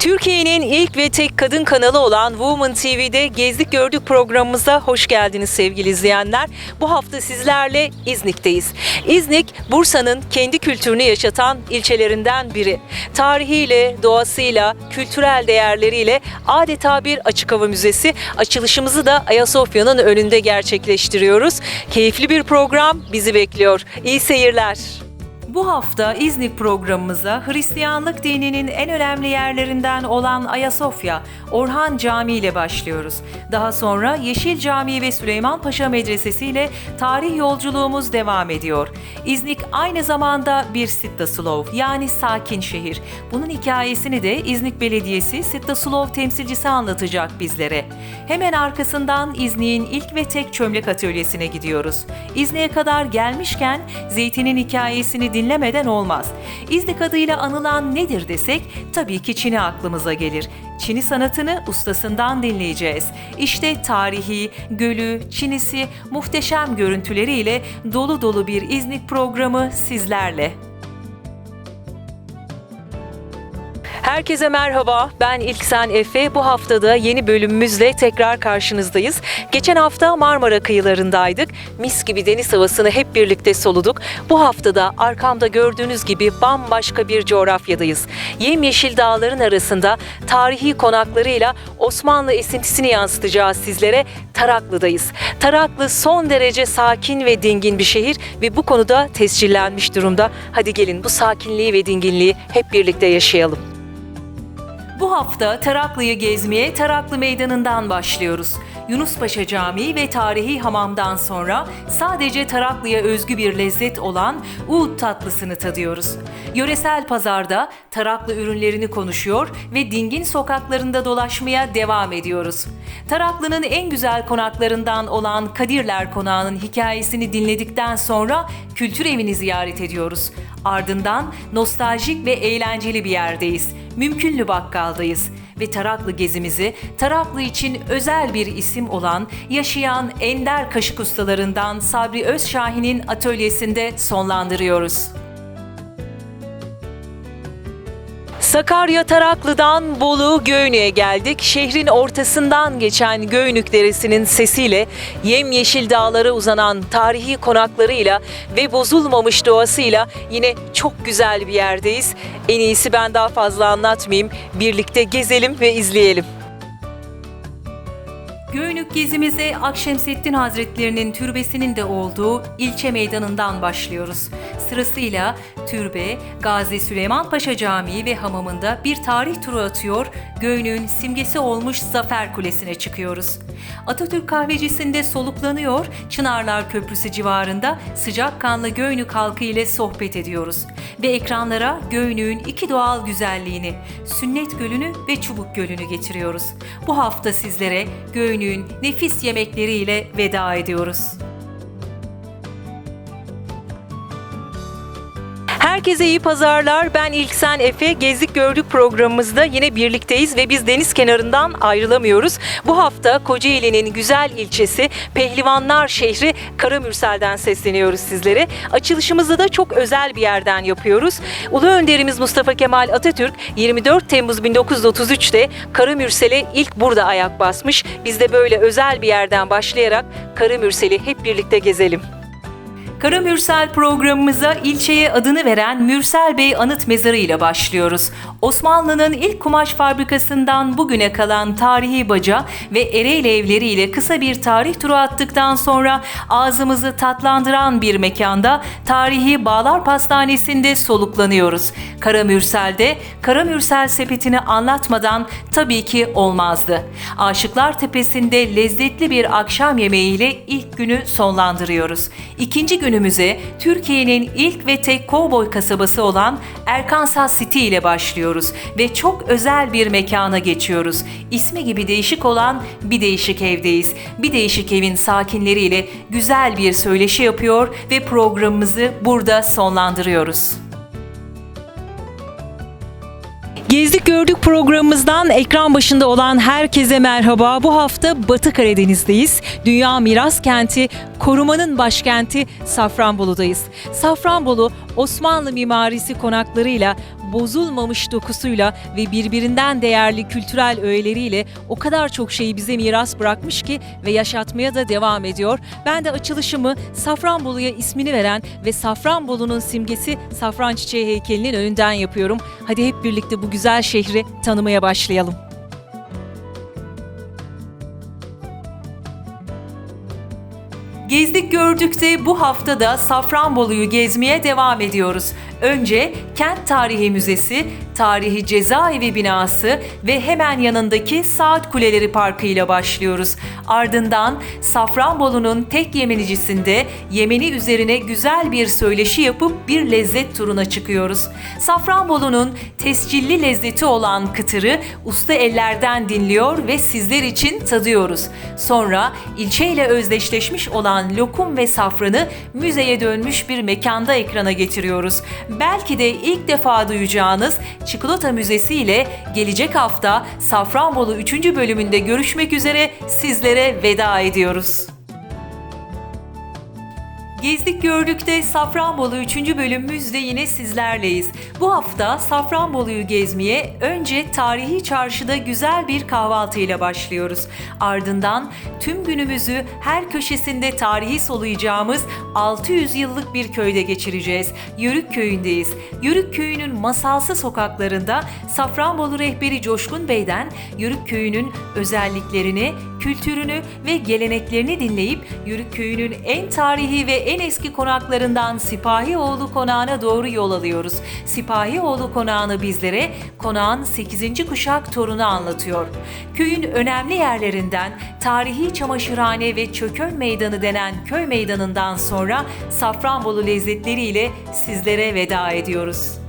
Türkiye'nin ilk ve tek kadın kanalı olan Woman TV'de Gezdik Gördük programımıza hoş geldiniz sevgili izleyenler. Bu hafta sizlerle İznik'teyiz. İznik, Bursa'nın kendi kültürünü yaşatan ilçelerinden biri. Tarihiyle, doğasıyla, kültürel değerleriyle adeta bir açık hava müzesi. Açılışımızı da Ayasofya'nın önünde gerçekleştiriyoruz. Keyifli bir program bizi bekliyor. İyi seyirler. Bu hafta İznik programımıza Hristiyanlık dininin en önemli yerlerinden olan Ayasofya, Orhan Camii ile başlıyoruz. Daha sonra Yeşil Camii ve Süleyman Paşa Medresesi ile tarih yolculuğumuz devam ediyor. İznik aynı zamanda bir Sittaslov yani sakin şehir. Bunun hikayesini de İznik Belediyesi Sittaslov temsilcisi anlatacak bizlere. Hemen arkasından İznik'in ilk ve tek çömlek atölyesine gidiyoruz. İznik'e kadar gelmişken zeytinin hikayesini dinlemeden olmaz. İznik adıyla anılan nedir desek tabii ki Çin'i aklımıza gelir. Çin'i sanatını ustasından dinleyeceğiz. İşte tarihi, gölü, Çin'isi, muhteşem görüntüleriyle dolu dolu bir İznik programı sizlerle. Herkese merhaba. Ben İlksen Efe. Bu haftada yeni bölümümüzle tekrar karşınızdayız. Geçen hafta Marmara kıyılarındaydık. Mis gibi deniz havasını hep birlikte soluduk. Bu haftada arkamda gördüğünüz gibi bambaşka bir coğrafyadayız. Yemyeşil dağların arasında tarihi konaklarıyla Osmanlı esintisini yansıtacağız sizlere. Taraklı'dayız. Taraklı son derece sakin ve dingin bir şehir ve bu konuda tescillenmiş durumda. Hadi gelin bu sakinliği ve dinginliği hep birlikte yaşayalım. Bu hafta Taraklı'yı gezmeye Taraklı Meydanı'ndan başlıyoruz. Yunuspaşa Camii ve tarihi hamamdan sonra sadece Taraklı'ya özgü bir lezzet olan Uğut tatlısını tadıyoruz. Yöresel pazarda Taraklı ürünlerini konuşuyor ve dingin sokaklarında dolaşmaya devam ediyoruz. Taraklı'nın en güzel konaklarından olan Kadirler Konağı'nın hikayesini dinledikten sonra kültür evini ziyaret ediyoruz. Ardından nostaljik ve eğlenceli bir yerdeyiz. Mümkünlü Bakkal'dayız ve Taraklı gezimizi Taraklı için özel bir isim olan yaşayan ender kaşık ustalarından Sabri Özşahin'in atölyesinde sonlandırıyoruz. Sakarya Taraklı'dan Bolu Göynük'e geldik. Şehrin ortasından geçen Göynük Deresi'nin sesiyle yemyeşil dağlara uzanan tarihi konaklarıyla ve bozulmamış doğasıyla yine çok güzel bir yerdeyiz. En iyisi ben daha fazla anlatmayayım. Birlikte gezelim ve izleyelim. Göynük gezimize Akşemseddin Hazretlerinin türbesinin de olduğu ilçe meydanından başlıyoruz. Sırasıyla türbe, Gazi Süleyman Paşa Camii ve hamamında bir tarih turu atıyor, Göynük'ün simgesi olmuş Zafer Kulesi'ne çıkıyoruz. Atatürk kahvecisinde soluklanıyor, Çınarlar Köprüsü civarında sıcakkanlı Göynük halkı ile sohbet ediyoruz. Ve ekranlara Göynük'ün iki doğal güzelliğini, Sünnet Gölü'nü ve Çubuk Gölü'nü getiriyoruz. Bu hafta sizlere Göynük'ün nefis yemekleriyle veda ediyoruz. Herkese iyi pazarlar. Ben İlksen Efe. Gezdik Gördük programımızda yine birlikteyiz ve biz deniz kenarından ayrılamıyoruz. Bu hafta Kocaeli'nin güzel ilçesi Pehlivanlar şehri Karamürsel'den sesleniyoruz sizlere. Açılışımızı da çok özel bir yerden yapıyoruz. Ulu önderimiz Mustafa Kemal Atatürk 24 Temmuz 1933'te Karamürsel'e ilk burada ayak basmış. Biz de böyle özel bir yerden başlayarak Karamürsel'i hep birlikte gezelim. Kara Mürsel programımıza ilçeye adını veren Mürsel Bey Anıt Mezarı ile başlıyoruz. Osmanlı'nın ilk kumaş fabrikasından bugüne kalan tarihi baca ve Ereğli evleri ile kısa bir tarih turu attıktan sonra ağzımızı tatlandıran bir mekanda tarihi Bağlar Pastanesi'nde soluklanıyoruz. Kara Mürsel'de Kara Mürsel sepetini anlatmadan tabii ki olmazdı. Aşıklar Tepesi'nde lezzetli bir akşam yemeğiyle ilk günü sonlandırıyoruz. İkinci günümüze Türkiye'nin ilk ve tek kovboy kasabası olan Erkansas City ile başlıyoruz ve çok özel bir mekana geçiyoruz. İsmi gibi değişik olan bir değişik evdeyiz. Bir değişik evin sakinleriyle güzel bir söyleşi yapıyor ve programımızı burada sonlandırıyoruz. Gezdik Gördük programımızdan ekran başında olan herkese merhaba. Bu hafta Batı Karadeniz'deyiz. Dünya Miras Kenti, korumanın başkenti Safranbolu'dayız. Safranbolu, Osmanlı mimarisi konaklarıyla, bozulmamış dokusuyla ve birbirinden değerli kültürel öğeleriyle o kadar çok şeyi bize miras bırakmış ki ve yaşatmaya da devam ediyor. Ben de açılışımı Safranbolu'ya ismini veren ve Safranbolu'nun simgesi Safran Çiçeği heykelinin önünden yapıyorum. Hadi hep birlikte bu güzel şehri tanımaya başlayalım. Gezdik gördük de bu hafta da Safranbolu'yu gezmeye devam ediyoruz. Önce Kent Tarihi Müzesi, Tarihi Cezaevi binası ve hemen yanındaki Saat Kuleleri Parkı ile başlıyoruz. Ardından Safranbolu'nun tek Yemenicisinde Yemeni üzerine güzel bir söyleşi yapıp bir lezzet turuna çıkıyoruz. Safranbolu'nun tescilli lezzeti olan kıtırı usta ellerden dinliyor ve sizler için tadıyoruz. Sonra ilçeyle özdeşleşmiş olan lokum ve safranı müzeye dönmüş bir mekanda ekrana getiriyoruz. Belki de ilk defa duyacağınız Çikolata Müzesi ile gelecek hafta Safranbolu 3. bölümünde görüşmek üzere sizlere veda ediyoruz. Gezdik gördük de Safranbolu 3. bölümümüzde yine sizlerleyiz. Bu hafta Safranbolu'yu gezmeye önce tarihi çarşıda güzel bir kahvaltıyla başlıyoruz. Ardından tüm günümüzü her köşesinde tarihi soluyacağımız 600 yıllık bir köyde geçireceğiz. Yörük köyündeyiz. Yörük köyünün masalsı sokaklarında Safranbolu rehberi Coşkun Bey'den Yörük köyünün özelliklerini, kültürünü ve geleneklerini dinleyip Yörük köyünün en tarihi ve en eski konaklarından Sipahioğlu konağına doğru yol alıyoruz. Sipahioğlu konağını bizlere konağın 8. kuşak torunu anlatıyor. Köyün önemli yerlerinden tarihi çamaşırhane ve çökön meydanı denen köy meydanından sonra Safranbolu lezzetleriyle sizlere veda ediyoruz.